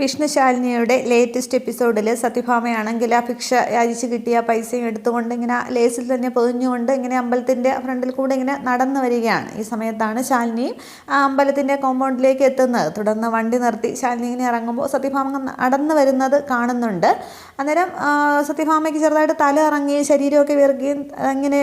വിഷ്ണുശാലിനിയുടെ latest എപ്പിസോഡിൽ സത്യഭാമയാണെങ്കിൽ ആ ഭിക്ഷ യാചിച്ച് കിട്ടിയ പൈസയും എടുത്തുകൊണ്ട് ഇങ്ങനെ ലേസിൽ തന്നെ പൊതിഞ്ഞുകൊണ്ട് ഇങ്ങനെ അമ്പലത്തിന്റെ ഫ്രണ്ടിൽ കൂടെ ഇങ്ങനെ നടന്നു വരികയാണ്. ഈ സമയത്താണ് ശാലിനിയും ആ അമ്പലത്തിന്റെ കോമ്പൗണ്ടിലേക്ക് എത്തുന്നത്. തുടർന്ന് വണ്ടി നിർത്തി ശാലിനി ഇങ്ങനെ ഇറങ്ങുമ്പോൾ സത്യഭാമ നടന്നു വരുന്നത് കാണുന്നുണ്ട്. അന്നേരം സത്യഭാമയ്ക്ക് ചെറുതായിട്ട് തല ഇറങ്ങി ശരീരമൊക്കെ വിറക്കുകയും ഇങ്ങനെ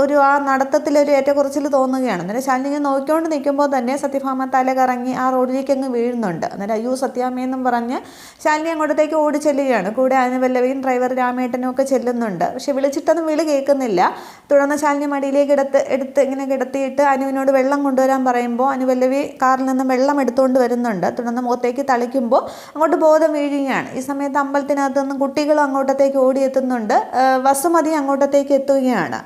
ഒരു ആ നടത്തത്തിലൊരു ഏറ്റക്കുറച്ചിൽ തോന്നുകയാണ്. അന്നേരം ശാലിനി ഇങ്ങനെ നോക്കിക്കൊണ്ട് നിൽക്കുമ്പോൾ തന്നെ സത്യഭാമ തല കറങ്ങി ആ റോഡിലേക്ക് അങ്ങ് വീഴുന്നുണ്ട്. അന്നേരം അയ്യോ സത്യാമ്മയെന്നും പറഞ്ഞ് ശാലിനി അങ്ങോട്ടത്തേക്ക് ഓടി ചെല്ലുകയാണ്. കൂടെ അതിന് വല്ലവയും ഡ്രൈവർ രാമേട്ടനും ഒക്കെ ചെല്ലുന്നുണ്ട്. പക്ഷെ വിളിച്ചിട്ടൊന്നും വിളി കേൾക്കുന്നില്ല. തുടർന്ന് ശാലിനി മടിയിലേക്ക് എടുത്ത് എടുത്ത് ഇങ്ങനെ കിടത്തിയിട്ട് അനുവിനോട് വെള്ളം കൊണ്ടുവരാൻ പറയുമ്പോൾ അനുവല്ലവി കാറിൽ നിന്നും വെള്ളം എടുത്തുകൊണ്ട് വരുന്നുണ്ട്. തുടർന്ന് മുഖത്തേക്ക് തളിക്കുമ്പോൾ അങ്ങോട്ട് ബോധം വീഴുകയാണ്. ഈ സമയത്ത് അമ്പലത്തിനകത്ത് നിന്നും കുട്ടികളും അങ്ങോട്ടത്തേക്ക് ഓടിയെത്തുന്നുണ്ട് വസുമതി അങ്ങോട്ടത്തേക്ക് എത്തുകയാണ്.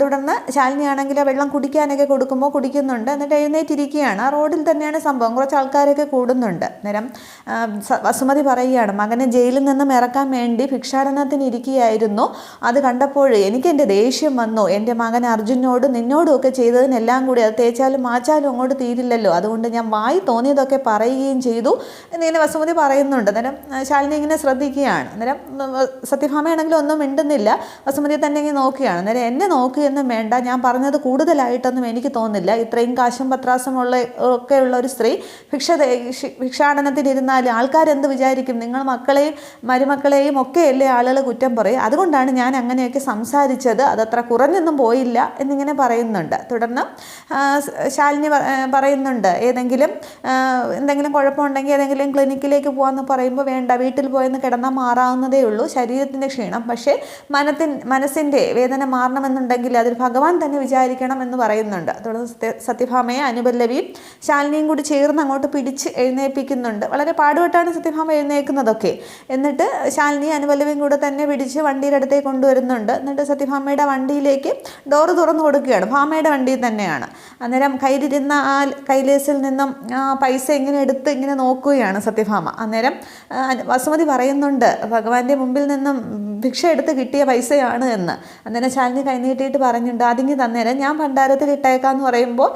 തുടർന്ന് ശാലിനി ആണെങ്കിൽ വെള്ളം കുടിക്കാനൊക്കെ കൊടുക്കുമ്പോൾ കുടിക്കുന്നുണ്ട്. എന്നിട്ട് എഴുന്നേറ്റിരിക്കുകയാണ്. ആ റോഡിൽ തന്നെയാണ് സംഭവം. കുറച്ച് ആൾക്കാരൊക്കെ കൂടുന്നുണ്ട്. സ- വസുമതി പറയുകയാണ് മകനെ ജയിലിൽ നിന്നും ഇറക്കാൻ വേണ്ടി ഭിക്ഷാടനത്തിന് ഇരിക്കുകയായിരുന്നു അത് കണ്ടപ്പോൾ എനിക്ക് എന്റെ ദേഷ്യം വന്നു. എന്റെ മകൻ അർജുനോട് നിന്നോടും ഒക്കെ ചെയ്തതിനെല്ലാം കൂടി അത് തേച്ചാലും മാച്ചാലും അങ്ങോട്ട് തീരില്ലല്ലോ. അതുകൊണ്ട് ഞാൻ വായി തോന്നിയതൊക്കെ പറയുകയും ചെയ്തു. എന്നിങ്ങനെ വസുമതി പറയുന്നുണ്ട്. അന്നേരം ശാലിനി ഇങ്ങനെ ശ്രദ്ധിക്കുകയാണ്. അന്നേരം സത്യഭാമയാണെങ്കിലും ഒന്നും മിണ്ടുന്നില്ല. വസുമതിയെ തന്നെ ഇങ്ങനെ നോക്കുകയാണ്. അന്നേരം എന്നെ നോക്കുകയൊന്നും വേണ്ട. ഞാൻ പറഞ്ഞത് കൂടുതലായിട്ടൊന്നും എനിക്ക് തോന്നില്ല ഇത്രയും കാശും പത്രാസമുള്ള ഒക്കെയുള്ള ഒരു സ്ത്രീ ഭിക്ഷ ഭിക്ഷാടനത്തിനിരുന്നാലും ആൾക്കാരെന്ത് വിചാരിക്കും? നിങ്ങൾ മക്കളെയും മരുമക്കളെയും ഒക്കെയല്ലേ ആളുകൾ കുറ്റം പറയും? അതുകൊണ്ടാണ് ഞാൻ അങ്ങനെയൊക്കെ സംസാരിച്ചത്. അതത്ര കുറഞ്ഞൊന്നും പോയില്ല എന്നിങ്ങനെ പറയുന്നുണ്ട്. തുടർന്ന് ശാലിനി പറയുന്നുണ്ട്. ഏതെങ്കിലും എന്തെങ്കിലും കുഴപ്പമുണ്ടെങ്കിൽ ഏതെങ്കിലും ക്ലിനിക്കിലേക്ക് പോകാമെന്ന് പറയുമ്പോൾ വേണ്ട വീട്ടിൽ പോയെന്ന് കിടന്നാൽ മാറാവുന്നതേ ഉള്ളൂ. ശരീരത്തിന്റെ ക്ഷീണം. പക്ഷേ മനത്തിൻ മനസ്സിന്റെ വേദന മാറണമെന്നുണ്ടെങ്കിൽ അതിൽ ഭഗവാൻ തന്നെ വിചാരിക്കണം എന്ന് പറയുന്നുണ്ട്. തുടർന്ന് സത്യ സത്യഭാമയെ അനുപല്ലവിയും ശാലിനിയും കൂടി ചേർന്ന് അങ്ങോട്ട് പിടിച്ച് എഴുന്നേൽപ്പിക്കുന്നുണ്ട്. വളരെ പാടുപെട്ടാണ് സത്യഭാമ എഴുന്നേൽക്കുന്നതൊക്കെ. എന്നിട്ട് ശാലിനി അനുപല്ലവിയും കൂടെ തന്നെ പിടിച്ച് വണ്ടിയുടെ അടുത്തേക്ക് കൊണ്ടുവരുന്നുണ്ട്. എന്നിട്ട് സത്യഭാമയുടെ വണ്ടിയിലേക്ക് ഡോറ് തുറന്നു കൊടുക്കുകയാണ്. ഭാമയുടെ വണ്ടിയിൽ തന്നെയാണ്. അന്നേരം കയ്യിലിരുന്ന ആ കൈലേസിൽ നിന്നും ആ പൈസ ഇങ്ങനെ എടുത്ത് ഇങ്ങനെ നോക്കുകയാണ് സത്യഭാമ. അന്നേരം വസുമതി പറയുന്നുണ്ട് ഭഗവാന്റെ മുമ്പിൽ നിന്നും ഭിക്ഷ എടുത്ത് കിട്ടിയ പൈസയാണ് എന്ന്. അന്നേരം ശാലിനി കൈനീട്ടിയിട്ട് പറഞ്ഞിട്ടുണ്ട് അതിങ്ങി തന്നേരം. ഞാൻ ഭണ്ഡാരത്തിൽ ഇട്ടേക്കാന്ന് പറയുമ്പോൾ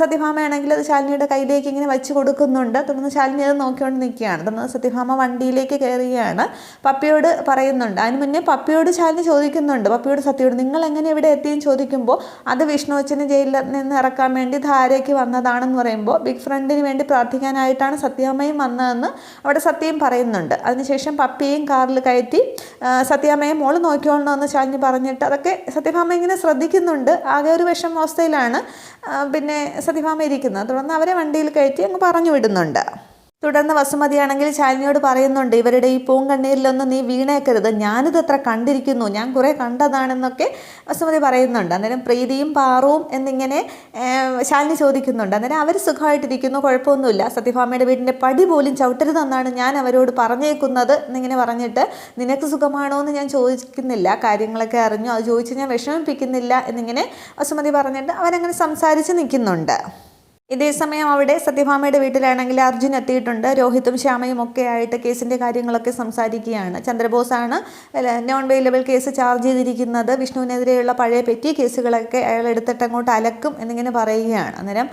സത്യഭാമയാണെങ്കിൽ അത് ശാലിനിയുടെ കയ്യിലേക്ക് ഇങ്ങനെ വെച്ച് കൊടുക്കുന്നുണ്ട്. തുടർന്ന് ശാലിനി അത് നോക്കിക്കൊണ്ട് നിൽക്കുകയാണ്. തുടർന്ന് സത്യഭാമ വണ്ടിയിലേക്ക് കയറുകയാണ്. പപ്പിയോട് പറയുന്നുണ്ട്. അതിന് മുന്നേ പപ്പിയോട് ശാലിനി ചോദിക്കുന്നുണ്ട്. പപ്പിയോട് സത്യയോട് നിങ്ങൾ എങ്ങനെ ഇവിടെ എത്തിയെന്ന് ചോദിക്കുമ്പോൾ അത് വിഷ്ണു അച്ഛന് ജയിലിൽ നിന്ന് ഇറക്കാൻ വേണ്ടി ധാരയ്ക്ക് വന്നതാണെന്ന് പറയുമ്പോൾ ബിഗ് ഫ്രണ്ടിന് വേണ്ടി പ്രാർത്ഥിക്കാനായിട്ടാണ് സത്യാമ്മയും വന്നതെന്ന് അവിടെ സത്യം പറയുന്നുണ്ട്. അതിനുശേഷം പപ്പിയെയും കാറിൽ കയറ്റി സത്യാമ്മയെ സത്യാമ്മയെ മോൾ നോക്കിക്കോളണമെന്ന് ശാലിനി പറഞ്ഞിട്ട് അതൊക്കെ സത്യഭാമ ഇങ്ങനെ ശ്രദ്ധിക്കുന്നുണ്ട്. ആകെ ഒരു വിഷമാവസ്ഥയിലാണ് പിന്നെ സത്യഭാമ ഇരിക്കുന്നത്. തുടർന്ന് അവരെ വണ്ടിയിൽ കയറ്റി അങ്ങ് പറഞ്ഞു വിടുന്നുണ്ട്. തുടർന്ന് വസുമതിയാണെങ്കിൽ ശാലിനിയോട് പറയുന്നുണ്ട് ഇവരുടെ ഈ പൂങ്കണ്ണീരിലൊന്നും നീ വീണേക്കരുത്. ഞാനിത് എത്ര കണ്ടിരിക്കുന്നു. ഞാൻ കുറേ കണ്ടതാണെന്നൊക്കെ വസുമതി പറയുന്നുണ്ട്. അന്നേരം പ്രീതിയും പാറുവും എന്നിങ്ങനെ ശാലിനി ചോദിക്കുന്നുണ്ട്. അന്നേരം അവർ സുഖമായിട്ടിരിക്കുന്നു കുഴപ്പമൊന്നുമില്ല. സത്യഭാമയുടെ വീടിന്റെ പടി പോലും ചവിട്ടരുതെന്നാണ് ഞാൻ അവരോട് പറഞ്ഞേക്കുന്നത് എന്നിങ്ങനെ പറഞ്ഞിട്ട് നിനക്ക് സുഖമാണോ എന്ന് ഞാൻ ചോദിക്കുന്നില്ല. കാര്യങ്ങളൊക്കെ അറിഞ്ഞു. അത് ചോദിച്ച് ഞാൻ വിഷമിപ്പിക്കുന്നില്ല എന്നിങ്ങനെ വസുമതി പറഞ്ഞിട്ട് അവരങ്ങനെ സംസാരിച്ച് നിൽക്കുന്നുണ്ട്. ഇതേ സമയം അവിടെ സത്യഭാമയുടെ വീട്ടിലാണെങ്കിൽ അർജുൻ എത്തിയിട്ടുണ്ട്. രോഹിത്തും ശ്യാമയും ഒക്കെ ആയിട്ട് കേസിന്റെ കാര്യങ്ങളൊക്കെ സംസാരിക്കുകയാണ്. ചന്ദ്രബോസാണ് നോൺ വെയിലബിൾ കേസ് ചാർജ് ചെയ്തിരിക്കുന്നത്. വിഷ്ണുവിനെതിരെയുള്ള പഴയ പെറ്റി കേസുകളൊക്കെ അയാൾ എടുത്തിട്ട് അങ്ങോട്ട് അലക്കും എന്നിങ്ങനെ പറയുകയാണ്. അന്നേരം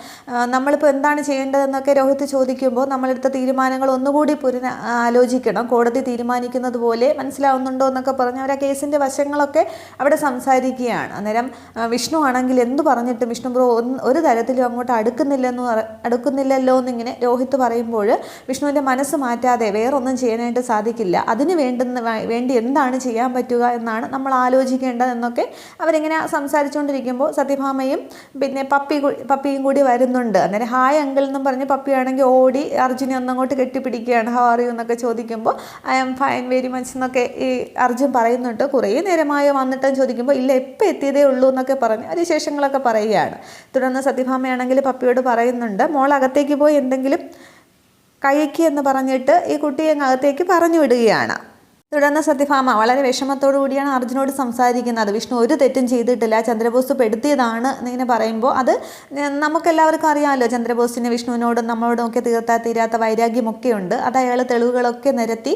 നമ്മളിപ്പോൾ എന്താണ് ചെയ്യേണ്ടതെന്നൊക്കെ രോഹിത്ത് ചോദിക്കുമ്പോൾ നമ്മളെടുത്ത തീരുമാനങ്ങൾ ഒന്നുകൂടി പുരന ആലോചിക്കണം. കോടതി തീരുമാനിക്കുന്നത് പോലെ മനസ്സിലാവുന്നുണ്ടോ എന്നൊക്കെ പറഞ്ഞ് അവർ ആ കേസിന്റെ വശങ്ങളൊക്കെ അവിടെ സംസാരിക്കുകയാണ്. അന്നേരം വിഷ്ണു ആണെങ്കിൽ എന്ത് പറഞ്ഞിട്ടും വിഷ്ണു ബ്രോ ഒരു തരത്തിലും അങ്ങോട്ട് അടുക്കുന്നില്ലെന്ന് അടുക്കുന്നില്ലല്ലോ എന്നിങ്ങനെ രോഹിത്ത് പറയുമ്പോൾ വിഷ്ണുവിന്റെ മനസ്സ് മാറ്റാതെ വേറൊന്നും ചെയ്യാനായിട്ട് സാധിക്കില്ല. അതിന് വേണ്ടുന്ന വേണ്ടി എന്താണ് ചെയ്യാൻ പറ്റുക എന്നാണ് നമ്മൾ ആലോചിക്കേണ്ടതെന്നൊക്കെ അവരിങ്ങനെ സംസാരിച്ചുകൊണ്ടിരിക്കുമ്പോൾ സത്യഭാമയും പിന്നെ പപ്പി പപ്പിയും കൂടി വരുന്നുണ്ട്. അന്നേരം ഹായ് അങ്കിൾ എന്നും പറഞ്ഞ് പപ്പിയാണെങ്കിൽ ഓടി അർജുനെ ഒന്നങ്ങോട്ട് കെട്ടിപ്പിടിക്കുകയാണ്. ഹൗ ആർ യു എന്നൊക്കെ ചോദിക്കുമ്പോൾ I am fine very much എന്നൊക്കെ ഈ അർജുൻ പറയുന്നുണ്ട്. കുറേ നേരമായി വന്നിട്ടെന്ന് ചോദിക്കുമ്പോൾ ഇല്ല എപ്പോൾ എത്തിയതേ ഉള്ളൂ എന്നൊക്കെ പറഞ്ഞ് അതിശേഷങ്ങളൊക്കെ പറയുകയാണ്. തുടർന്ന് സത്യഭാമയാണെങ്കിൽ പപ്പിയോട് പറയുന്നുണ്ട്. മോൾ അകത്തേക്ക് പോയി എന്തെങ്കിലും കഴിക്കുക എന്ന് പറഞ്ഞിട്ട് ഈ കുട്ടിയെ അകത്തേക്ക് പറഞ്ഞു വിടുകയാണ്. തുടർന്ന് സത്യഭാമ വളരെ വിഷമത്തോടു കൂടിയാണ് അർജുനോട് സംസാരിക്കുന്നത്. വിഷ്ണു ഒരു തെറ്റും ചെയ്തിട്ടില്ല. ചന്ദ്രബോസ് പെടുത്തിയതാണ് എന്നിങ്ങനെ പറയുമ്പോൾ. അത് നമുക്കെല്ലാവർക്കും അറിയാമല്ലോ ചന്ദ്രബോസിന് വിഷ്ണുവിനോടും നമ്മളോടും ഒക്കെ തീർത്താ തീരാത്ത വൈരാഗ്യമൊക്കെ ഉണ്ട് അത് അയാൾ തെളിവുകളൊക്കെ നിരത്തി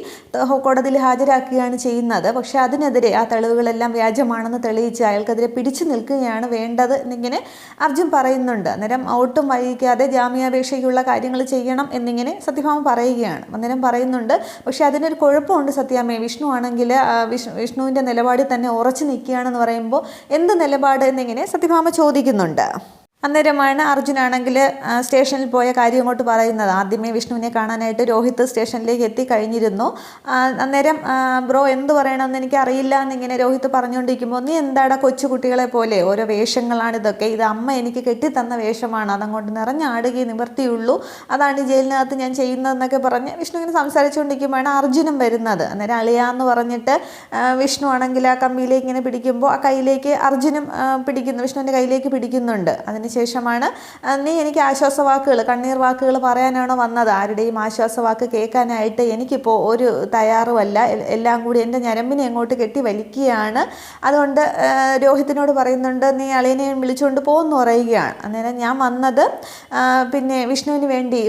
കോടതിയിൽ ഹാജരാക്കുകയാണ് ചെയ്യുന്നത്. പക്ഷേ അതിനെതിരെ ആ തെളിവുകളെല്ലാം വ്യാജമാണെന്ന് തെളിയിച്ച് അയാൾക്കെതിരെ പിടിച്ചു നിൽക്കുകയാണ് വേണ്ടത് എന്നിങ്ങനെ അർജുൻ പറയുന്നുണ്ട്. അന്നേരം ഔട്ടും വൈകിക്കാതെ ജാമ്യാപേക്ഷയ്ക്കുള്ള കാര്യങ്ങൾ ചെയ്യണം എന്നിങ്ങനെ സത്യഭാമ പറയുകയാണ്. അന്നേരം പറയുന്നുണ്ട് പക്ഷേ അതിനൊരു കുഴപ്പമുണ്ട് സത്യാമ്മയെ വിഷ്ണു ആണെങ്കിൽ വിഷ്ണു വിഷ്ണുവിന്റെ നിലപാടിൽ തന്നെ ഉറച്ചു നിൽക്കുകയാണെന്ന് പറയുമ്പോൾ എന്ത് നിലപാട് എന്നിങ്ങനെ സത്യഭാമ ചോദിക്കുന്നുണ്ട്? അന്നേരമാണ് അർജുനാണെങ്കിൽ സ്റ്റേഷനിൽ പോയ കാര്യം അങ്ങോട്ട് പറയുന്നത്. ആദ്യമേ വിഷ്ണുവിനെ കാണാനായിട്ട് രോഹിത് സ്റ്റേഷനിലേക്ക് എത്തിക്കഴിഞ്ഞിരുന്നു. കഴിഞ്ഞിരുന്നു അന്നേരം ബ്രോ എന്ത് പറയണമെന്ന് എനിക്ക് അറിയില്ല എന്നിങ്ങനെ രോഹിത് പറഞ്ഞുകൊണ്ടിരിക്കുമ്പോൾ നീ എന്താടാ കൊച്ചുകുട്ടികളെ പോലെ? ഓരോ വേഷങ്ങളാണ് ഇതൊക്കെ. ഇത് അമ്മ എനിക്ക് കെട്ടിത്തന്ന വേഷമാണ്. അതങ്ങോട്ട് നിറഞ്ഞാടുകയെ നിവർത്തിയുള്ളൂ. അതാണ് ജയിലിനകത്ത് ഞാൻ ചെയ്യുന്നതെന്നൊക്കെ പറഞ്ഞ് വിഷ്ണു ഇങ്ങനെ സംസാരിച്ചുകൊണ്ടിരിക്കുമ്പോഴാണ് അർജുനും വരുന്നത്. അന്നേരം അളിയാന്ന് പറഞ്ഞിട്ട് വിഷ്ണു ആണെങ്കിൽ ആ കമ്പിയിലേക്ക് ഇങ്ങനെ പിടിക്കുമ്പോൾ ആ കയ്യിലേക്ക് അർജുനും പിടിക്കുന്നു. വിഷ്ണുവിന്റെ കയ്യിലേക്ക് പിടിക്കുന്നുണ്ട്. അതിനുശേഷമാണ് ആ, നീ എനിക്ക് ആശ്വാസവാക്കുകൾ കണ്ണീർ വാക്കുകൾ പറയാനാണോ വന്നത്? ആരുടെയും ആശ്വാസവാക്ക് കേൾക്കാനായിട്ട് എനിക്കിപ്പോൾ ഒരു തയ്യാറുമല്ല. എല്ലാം കൂടി എന്റെ ഞരമ്പിനെ അങ്ങോട്ട് കെട്ടി വലിക്കുകയാണ്. അതുകൊണ്ട് രോഹിത്തിനോട് പറയുന്നുണ്ട് നീ അളിയനെ വിളിച്ചുകൊണ്ട് പോകുമെന്ന് പറയുകയാണ്. അന്നേരം ഞാൻ വന്നത് പിന്നെ വിഷ്ണുവിന് വേണ്ടി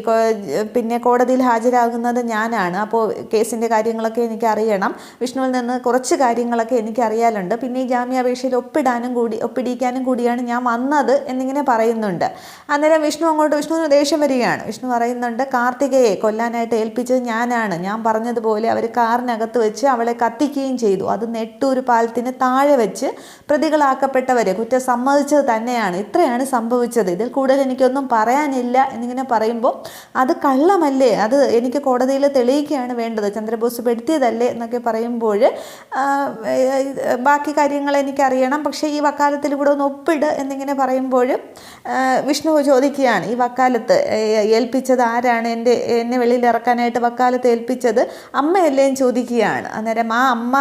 പിന്നെ കോടതിയിൽ ഹാജരാകുന്നത് ഞാനാണ്. അപ്പോൾ കേസിന്റെ കാര്യങ്ങളൊക്കെ എനിക്ക് അറിയണം വിഷ്ണുവിൽ നിന്ന് കുറച്ച് കാര്യങ്ങളൊക്കെ എനിക്ക് അറിയാലുണ്ട് പിന്നെ ഈ ജാമ്യാപേക്ഷയിൽ ഒപ്പിടാനും കൂടി ഒപ്പിടിക്കാനും കൂടിയാണ് ഞാൻ വന്നത് എന്നിങ്ങനെ പറയുന്നുണ്ട്. അന്നേരം വിഷ്ണു അങ്ങോട്ട് വിഷ്ണുവിന് ദേഷ്യം വരികയാണ്. വിഷ്ണു പറയുന്നുണ്ട് കാർത്തികയെ കൊല്ലാനായിട്ട് ഏൽപ്പിച്ചത് ഞാനാണ്. ഞാൻ പറഞ്ഞതുപോലെ അവർ കാറിനകത്ത് വെച്ച് അവളെ കത്തിക്കുകയും ചെയ്തു. അത് നെട്ടൂർ പാലത്തിന് താഴെ വെച്ച് പ്രതികളാക്കപ്പെട്ടവരെ. കുറ്റം സമ്മതിച്ചത് തന്നെയാണ്. ഇത്രയാണ് സംഭവിച്ചത്. ഇതിൽ കൂടുതൽ എനിക്കൊന്നും പറയാനില്ല. എന്നിങ്ങനെ പറയുമ്പോൾ അത് കള്ളമല്ലേ? അത് എനിക്ക് കോടതിയിൽ തെളിയിക്കുകയാണ് വേണ്ടത്. ചന്ദ്രബോസ് പെടുത്തിയതല്ലേ? എന്നൊക്കെ പറയുമ്പോൾ ബാക്കി കാര്യങ്ങൾ എനിക്കറിയണം. പക്ഷേ ഈ വക്കാലത്തിൽ കൂടെ ഒന്ന് ഒപ്പിട്. എന്നിങ്ങനെ പറയുമ്പോൾ ആ, വിഷ്ണു ചോദിക്കുകയാണ് ഈ വക്കാലത്ത് ഏൽപ്പിച്ചത് ആരാണ്? എന്റെ എന്നെ വെളിയിൽ ഇറക്കാനായിട്ട് വക്കാലത്ത് ഏൽപ്പിച്ചത് അമ്മയല്ലേ? എന്ന് ചോദിക്കുകയാണ്. അന്നേരം ആ അമ്മ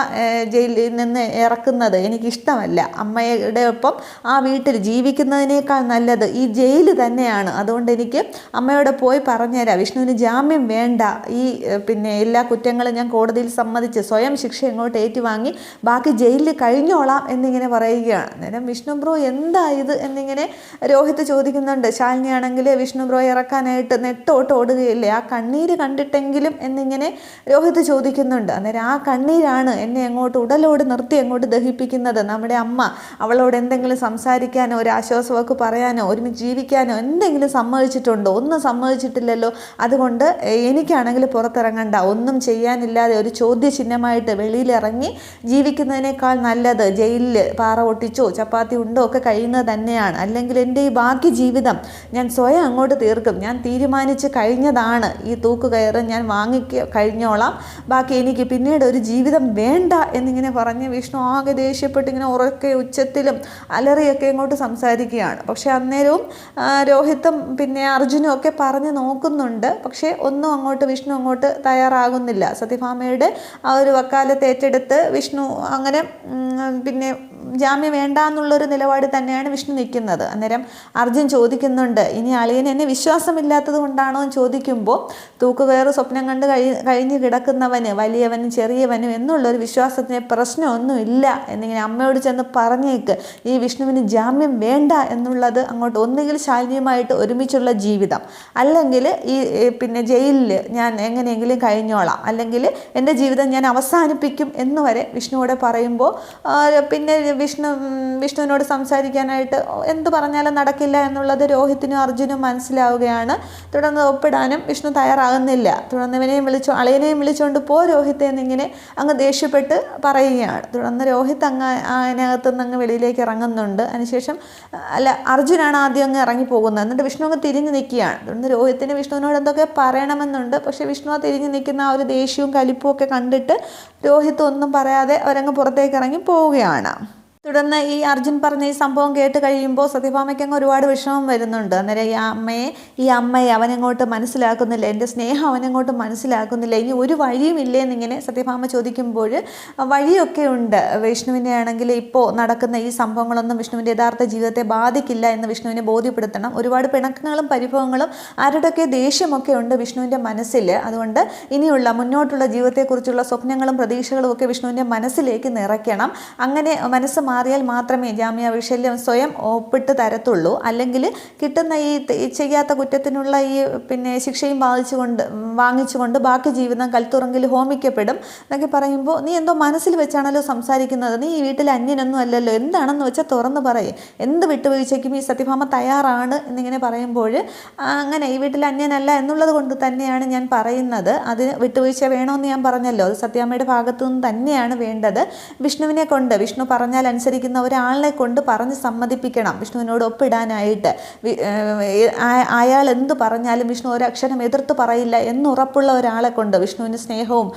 ജയിലിൽ നിന്ന് ഇറക്കുന്നത് എനിക്കിഷ്ടമല്ല. അമ്മയുടെ ഒപ്പം ആ വീട്ടിൽ ജീവിക്കുന്നതിനേക്കാൾ നല്ലത് ഈ ജയിൽ തന്നെയാണ്. അതുകൊണ്ട് എനിക്ക് അമ്മയോട് പോയി പറഞ്ഞുതരാം. വിഷ്ണുവിന് ജാമ്യം വേണ്ട. ഈ പിന്നെ എല്ലാ കുറ്റങ്ങളും ഞാൻ കോടതിയിൽ സമ്മതിച്ച് സ്വയം ശിക്ഷ ഇങ്ങോട്ട് ഏറ്റുവാങ്ങി ബാക്കി ജയിലിൽ കഴിഞ്ഞോളാം എന്നിങ്ങനെ പറയുകയാണ്. അന്നേരം വിഷ്ണു ബ്രോ എന്താ ഇത്? എന്നിങ്ങനെ രോഹിത് ചോദിക്കുന്നുണ്ട് ശാലിനിയാണെങ്കിൽ വിഷ്ണു ബ്രോ ഇറക്കാനായിട്ട് നെട്ടോട്ട് ഓടുകയില്ലേ? ആ കണ്ണീര് കണ്ടിട്ടെങ്കിലും എന്നിങ്ങനെ രോഹിത് ചോദിക്കുന്നുണ്ട്. അന്നേരം ആ കണ്ണീരാണ് എന്നെ അങ്ങോട്ട് ഉടലോട് നിർത്തി അങ്ങോട്ട് ദഹിപ്പിക്കുന്നത്. നമ്മുടെ അമ്മ അവളോട് എന്തെങ്കിലും സംസാരിക്കാനോ ഒരു ആശ്വാസമൊക്കെ പറയാനോ ഒരുമിച്ച് ജീവിക്കാനോ എന്തെങ്കിലും സമ്മതിച്ചിട്ടുണ്ടോ? ഒന്നും സമ്മതിച്ചിട്ടില്ലല്ലോ. അതുകൊണ്ട് എനിക്കാണെങ്കിൽ പുറത്തിറങ്ങണ്ട. ഒന്നും ചെയ്യാനില്ലാതെ ഒരു ചോദ്യചിഹ്നമായിട്ട് വെളിയിലിറങ്ങി ജീവിക്കുന്നതിനേക്കാൾ നല്ലത് ജയിലിൽ പാറ ഒട്ടിച്ചോ ചപ്പാത്തി ഉണ്ടോ ഒക്കെ കഴിയുന്നത് തന്നെയാണ്. അല്ലെങ്കിൽ ഈ ബാക്കി ജീവിതം ഞാൻ സ്വയം അങ്ങോട്ട് തീർക്കും. ഞാൻ തീരുമാനിച്ച് കഴിഞ്ഞതാണ് ഈ തൂക്കുകയറ് ഞാൻ വാങ്ങിക്ക കഴിഞ്ഞോളാം. ബാക്കി എനിക്ക് പിന്നീട് ഒരു ജീവിതം വേണ്ട എന്നിങ്ങനെ പറഞ്ഞ് വിഷ്ണു ആകെ ദേഷ്യപ്പെട്ട് ഇങ്ങനെ ഉറക്കെ ഉച്ചത്തിലും അലറിയൊക്കെ ഇങ്ങോട്ട് സംസാരിക്കുകയാണ്. പക്ഷേ അന്നേരവും രോഹിത്തും പിന്നെ അർജുനും ഒക്കെ പറഞ്ഞ് നോക്കുന്നുണ്ട്. പക്ഷേ ഒന്നും അങ്ങോട്ട് വിഷ്ണു അങ്ങോട്ട് തയ്യാറാകുന്നില്ല. സത്യഭാമയുടെ ആ ഒരു വക്കാലത്ത് ഏറ്റെടുത്ത് വിഷ്ണു അങ്ങനെ പിന്നെ ജാമ്യം വേണ്ട എന്നുള്ളൊരു നിലപാട് തന്നെയാണ് വിഷ്ണു നിൽക്കുന്നത്. അന്നേരം അർജുൻ ചോദിക്കുന്നുണ്ട് ഇനി അളിയൻ എന്നെ വിശ്വാസമില്ലാത്തത് കൊണ്ടാണോ? എന്ന് ചോദിക്കുമ്പോൾ തൂക്കുകയറ് സ്വപ്നം കണ്ട് കഴി കഴിഞ്ഞ് കിടക്കുന്നവന് വലിയവനും ചെറിയവനും എന്നുള്ളൊരു വിശ്വാസത്തിന് പ്രശ്നമൊന്നുമില്ല. എന്നിങ്ങനെ അമ്മയോട് ചെന്ന് പറഞ്ഞേക്ക് ഈ വിഷ്ണുവിന് ജാമ്യം വേണ്ട എന്നുള്ളത് അങ്ങോട്ട് ഒന്നുകിൽ ശാലിനിയുമായിട്ട് ഒരുമിച്ചുള്ള ജീവിതം. അല്ലെങ്കിൽ ഈ പിന്നെ ജയിലിൽ ഞാൻ എങ്ങനെയെങ്കിലും കഴിഞ്ഞോളാം. അല്ലെങ്കിൽ എന്റെ ജീവിതം ഞാൻ അവസാനിപ്പിക്കും എന്ന് വരെ വിഷ്ണുവോടെ പറയുമ്പോൾ പിന്നെ വിഷ്ണു വിഷ്ണുവിനോട് സംസാരിക്കാനായിട്ട് എന്ത് പറഞ്ഞാലും നടക്കില്ല എന്നുള്ളത് രോഹിത്തിനും അർജുനും മനസ്സിലാവുകയാണ്. തുടർന്ന് ഒപ്പിടാനും വിഷ്ണു തയ്യാറാകുന്നില്ല. തുടർന്ന് ഇവനെയും വിളിച്ചു അളിയനെയും വിളിച്ചുകൊണ്ട് പോ രോഹിത്തെ എന്നിങ്ങനെ അങ്ങ് ദേഷ്യപ്പെട്ട് പറയുകയാണ്. തുടർന്ന് രോഹിത് അങ്ങ് അതിനകത്ത് നിന്ന് അങ്ങ് വെളിയിലേക്ക് ഇറങ്ങുന്നുണ്ട്. അതിനുശേഷം അല്ല അർജുനാണ് ആദ്യം അങ്ങ് ഇറങ്ങി പോകുന്നത് എന്നിട്ട് വിഷ്ണു അങ്ങ് തിരിഞ്ഞു നിൽക്കുകയാണ്. തുടർന്ന് രോഹിത്തിന് വിഷ്ണുവിനോട് എന്തൊക്കെ പറയണമെന്നുണ്ട്. പക്ഷേ വിഷ്ണു ആ തിരിഞ്ഞു നിൽക്കുന്ന ആ ഒരു ദേഷ്യവും കലിപ്പും ഒക്കെ കണ്ടിട്ട് രോഹിത് ഒന്നും പറയാതെ അവരങ്ങ് പുറത്തേക്ക് ഇറങ്ങി പോവുകയാണ്. തുടർന്ന് ഈ അർജുൻ പറഞ്ഞ ഈ സംഭവം കേട്ട് കഴിയുമ്പോൾ സത്യഭാമയ്ക്ക് അങ്ങ് ഒരുപാട് വിഷമം വരുന്നുണ്ട്. അന്നേരം ഈ അമ്മയെ ഈ അമ്മയെ അവനങ്ങോട്ട് മനസ്സിലാക്കുന്നില്ല. എന്റെ സ്നേഹം അവനങ്ങോട്ട് മനസ്സിലാക്കുന്നില്ല. ഇനി ഒരു വഴിയും ഇല്ലേ എന്നിങ്ങനെ സത്യഭാമ ചോദിക്കുമ്പോൾ വഴിയൊക്കെ ഉണ്ട്. വിഷ്ണുവിനെ ആണെങ്കിൽ ഇപ്പോൾ നടക്കുന്ന ഈ സംഭവങ്ങളൊന്നും വിഷ്ണുവിന്റെ യഥാർത്ഥ ജീവിതത്തെ ബാധിക്കില്ല എന്ന് വിഷ്ണുവിനെ ബോധ്യപ്പെടുത്തണം. ഒരുപാട് പിണക്കങ്ങളും പരിഭവങ്ങളും ആരുടെയൊക്കെ ദേഷ്യമൊക്കെ ഉണ്ട് വിഷ്ണുവിന്റെ മനസ്സിൽ. അതുകൊണ്ട് ഇനിയുള്ള മുന്നോട്ടുള്ള ജീവിതത്തെക്കുറിച്ചുള്ള സ്വപ്നങ്ങളും പ്രതീക്ഷകളും ഒക്കെ വിഷ്ണുവിന്റെ മനസ്സിലേക്ക് നിറയ്ക്കണം. അങ്ങനെ മനസ്സ് മാറിയാൽ മാത്രമേ ജാമ്യ വിഷയം സ്വയം ഒപ്പിട്ട് തരത്തുള്ളൂ. അല്ലെങ്കിൽ കിട്ടുന്ന ഈ ചെയ്യാത്ത കുറ്റത്തിനുള്ള ഈ പിന്നെ ശിക്ഷയും ബാധിച്ചുകൊണ്ട് വാങ്ങിച്ചുകൊണ്ട് ബാക്കി ജീവിതം കൽത്തുറങ്കിൽ ഹോമിക്കപ്പെടും എന്നൊക്കെ പറയുമ്പോൾ നീ എന്തോ മനസ്സിൽ വെച്ചാണല്ലോ സംസാരിക്കുന്നത്. നീ ഈ വീട്ടിൽ അന്യനൊന്നും അല്ലല്ലോ. എന്താണെന്ന് വെച്ചാൽ തുറന്ന് പറയും. എന്ത് വിട്ടുവീഴ്ചയ്ക്കും ഈ സത്യഭാമ തയ്യാറാണ് എന്നിങ്ങനെ പറയുമ്പോൾ അങ്ങനെ ഈ വീട്ടിൽ അന്യനല്ല എന്നുള്ളത് കൊണ്ട് തന്നെയാണ് ഞാൻ പറയുന്നത്. അതിന് വിട്ടുവീഴ്ച വേണമെന്ന് ഞാൻ പറഞ്ഞല്ലോ. അത് സത്യാമ്മയുടെ ഭാഗത്തു നിന്ന് തന്നെയാണ് വേണ്ടത്. വിഷ്ണുവിനെ കൊണ്ട് വിഷ്ണു പറഞ്ഞാൽ അനുസരിക്കുന്ന ഒരാളിനെ കൊണ്ട് പറഞ്ഞ് സമ്മതിപ്പിക്കണം. വിഷ്ണുവിനോട് ഒപ്പിടാനായിട്ട്. അയാൾ എന്ത് പറഞ്ഞാലും വിഷ്ണു ഒരക്ഷരം എതിർത്ത് പറയില്ല എന്നുറപ്പുള്ള ഒരാളെ കൊണ്ട് വിഷ്ണുവിന് സ്നേഹവും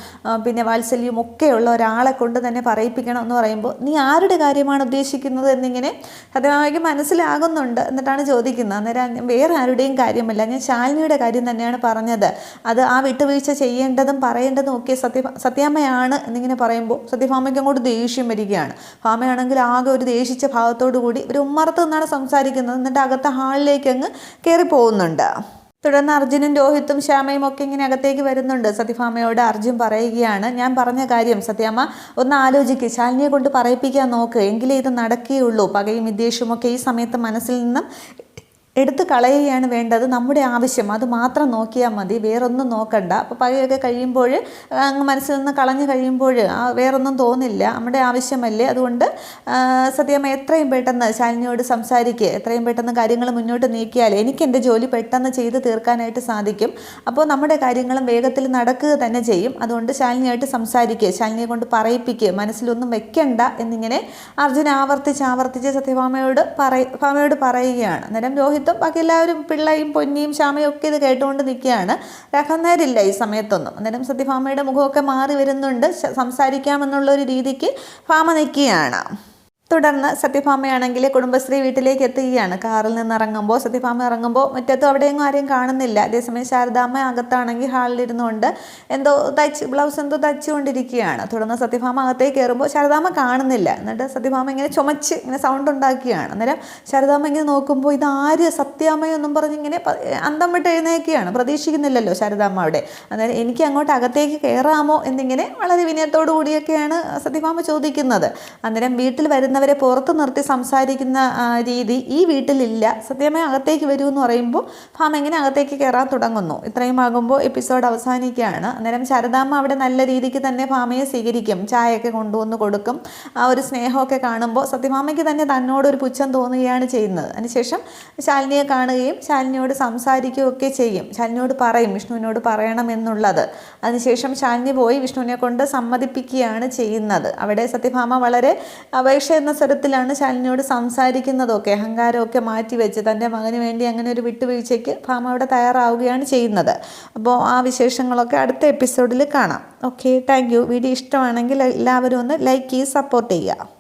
പിന്നെ വാത്സല്യവും ഒക്കെയുള്ള ഒരാളെ കൊണ്ട് തന്നെ പറയിപ്പിക്കണം എന്ന് പറയുമ്പോൾ നീ ആരുടെ കാര്യമാണ് ഉദ്ദേശിക്കുന്നത് എന്നിങ്ങനെ സത്യമായിട്ട് മനസ്സിലാകുന്നുണ്ട് എന്നിട്ടാണ് ചോദിക്കുന്നത്. അന്നേരം വേറെ ആരുടെയും കാര്യമല്ല ഞാൻ ശാലിനിയുടെ കാര്യം തന്നെയാണ് പറഞ്ഞത്. അത് ആ വിട്ടുവീഴ്ച ചെയ്യേണ്ടതും പറയേണ്ടതും ഒക്കെ സത്യ സത്യാമ്മയാണ് എന്നിങ്ങനെ പറയുമ്പോൾ സത്യഭാമയ്ക്ക് അങ്ങോട്ട് ദേഷ്യം വരികയാണ്. ഭാമയാണെങ്കിൽ ആകെ ഒരു ദേഷിച്ച ഭാവത്തോടു കൂടി ഒരു ഉമ്മറത്ത് നിന്നാണ് സംസാരിക്കുന്നത്. എന്നിട്ട് അകത്തെ ഹാളിലേക്ക് അങ്ങ് കയറി പോകുന്നുണ്ട്. തുടർന്ന് അർജുനും രോഹിത്തും ശ്യാമയും ഒക്കെ ഇങ്ങനെ അകത്തേക്ക് വരുന്നുണ്ട്. സത്യഭാമയോട് അർജുൻ പറയുകയാണ് ഞാൻ പറഞ്ഞ കാര്യം സത്യാമ്മ ഒന്ന് ആലോചിക്ക്. ശാലിനിയെ കൊണ്ട് പറയിപ്പിക്കാൻ നോക്ക്. എങ്കിലേ ഇത് നടക്കുകയുള്ളൂ. പകയും വിദ്വേഷവും ഒക്കെ ഈ സമയത്ത് മനസ്സിൽ നിന്നും എടുത്തു കളയുകയാണ് വേണ്ടത് നമ്മുടെ ആവശ്യം. അത് മാത്രം നോക്കിയാൽ മതി. വേറൊന്നും നോക്കണ്ട. അപ്പോൾ പകയൊക്കെ കഴിയുമ്പോൾ അങ്ങ് മനസ്സിൽ നിന്ന് കളഞ്ഞു കഴിയുമ്പോൾ വേറൊന്നും തോന്നില്ല. നമ്മുടെ ആവശ്യമല്ലേ? അതുകൊണ്ട് സത്യമ്മ എത്രയും പെട്ടെന്ന് ശാലിനിയോട് സംസാരിക്കുക എത്രയും പെട്ടെന്ന് കാര്യങ്ങൾ മുന്നോട്ട് നീക്കിയാൽ എനിക്ക് എന്റെ ജോലി പെട്ടെന്ന് ചെയ്ത് തീർക്കാനായിട്ട് സാധിക്കും. അപ്പോൾ നമ്മുടെ കാര്യങ്ങളും വേഗത്തിൽ നടക്കുക തന്നെ ചെയ്യും. അതുകൊണ്ട് ശാലിനിയായിട്ട് സംസാരിക്കുക ശാലിനിയെ കൊണ്ട് പറയിപ്പിക്കുക മനസ്സിലൊന്നും വെക്കണ്ട എന്നിങ്ങനെ അർജുന ആവർത്തിച്ച് ആവർത്തിച്ച് സത്യഭാമയോട് പറയ ഭാമയോട് പറയുകയാണ്. അന്നേരം രോഹിത്തും ബാക്കി എല്ലാവരും പിള്ളയും പൊന്നിയും ശ്യാമയും ഒക്കെ ഇത് കേട്ടുകൊണ്ട് നിൽക്കുകയാണ്. രാഘവന്നേരില്ല ഈ സമയത്തൊന്നും. അന്നേരം സത്യഭാമയുടെ മുഖമൊക്കെ മാറി വരുന്നുണ്ട്. സംസാരിക്കാമെന്നുള്ളൊരു രീതിക്ക് ഭാമ നിൽക്കുകയാണ്. തുടർന്ന് സത്യഭാമയാണെങ്കിൽ കുടുംബശ്രീ വീട്ടിലേക്ക് എത്തുകയാണ് കാറിൽ നിന്ന് ഇറങ്ങുമ്പോൾ സത്യഭാമ ഇറങ്ങുമ്പോൾ മുറ്റത്തും അവിടെയെങ്ങും ആരെയും കാണുന്നില്ല. അതേസമയം ശാരദാമ്മ അകത്താണെങ്കിൽ ഹാളിലിരുന്നുകൊണ്ട് എന്തോ തയ്ച്ച് ബ്ലൗസ് എന്തോ തയ്ച്ചുകൊണ്ടിരിക്കുകയാണ് തുടർന്ന് സത്യഭാമ അകത്തേക്ക് കയറുമ്പോൾ ശാരദാമ്മ കാണുന്നില്ല. എന്നിട്ട് സത്യഭാമ ഇങ്ങനെ ചുമച്ച് ഇങ്ങനെ സൗണ്ട് ഉണ്ടാക്കുകയാണ്. അന്നേരം ശാരദാമ്മ ഇങ്ങനെ നോക്കുമ്പോൾ ഇത് ആര് പറഞ്ഞ് ഇങ്ങനെ അന്തം വിട്ട് എഴുന്നേക്കുകയാണ്. പ്രതീക്ഷിക്കുന്നില്ലല്ലോ ശാരദാമ്മ അവിടെ. അന്നേരം എനിക്ക് അങ്ങോട്ട് അകത്തേക്ക് കയറാമോ എന്നിങ്ങനെ വളരെ വിനയത്തോടു കൂടിയൊക്കെയാണ് സത്യഭാമ ചോദിക്കുന്നത്. അന്നേരം വീട്ടിൽ വരുന്നവരെ പുറത്ത് നിർത്തി സംസാരിക്കുന്ന രീതി ഈ വീട്ടിലില്ല. സത്യമായി അകത്തേക്ക് വരൂ എന്ന് പറയുമ്പോൾ ഫാം എങ്ങനെ അകത്തേക്ക് കയറാൻ തുടങ്ങുന്നു? ഇത്രയും ആകുമ്പോൾ എപ്പിസോഡ് അവസാനിക്കുകയാണ്. അന്നേരം ശാരദാമ്മ അവിടെ നല്ല രീതിക്ക് തന്നെ ഫാമയെ സ്വീകരിക്കും. ചായയൊക്കെ കൊണ്ടുവന്ന് കൊടുക്കും. ആ ഒരു സ്നേഹമൊക്കെ കാണുമ്പോൾ സത്യഭാമയ്ക്ക് തന്നെ തന്നോട് ഒരു പുച്ഛം തോന്നുകയാണ് ചെയ്യുന്നത്. അതിനുശേഷം ശാലിനിയെ കാണുകയും ശാലിനിയോട് സംസാരിക്കുകയൊക്കെ ചെയ്യും. ശാലിനിയോട് പറയും വിഷ്ണുവിനോട് പറയണമെന്നുള്ളത് അതിനുശേഷം ശാലിനി പോയി വിഷ്ണുവിനെ കൊണ്ട് സമ്മതിപ്പിക്കുകയാണ് ചെയ്യുന്നത്. അവിടെ സത്യഭാമ വളരെ അപേക്ഷ എന്ന സ്വരത്തിലാണ് ശാലിനിയോട് സംസാരിക്കുന്നതൊക്കെ. അഹങ്കാരമൊക്കെ മാറ്റിവെച്ച് തന്റെ മകന് വേണ്ടി അങ്ങനെ ഒരു വിട്ടുവീഴ്ചയ്ക്ക് ഭാമ അവിടെ തയ്യാറാവുകയാണ് ചെയ്യുന്നത്. അപ്പോൾ ആ വിശേഷങ്ങളൊക്കെ അടുത്ത എപ്പിസോഡിൽ കാണാം. ഓക്കെ താങ്ക് വീഡിയോ ഇഷ്ടമാണെങ്കിൽ എല്ലാവരും ഒന്ന് ലൈക്ക് ചെയ്ത് സപ്പോർട്ട് ചെയ്യുക.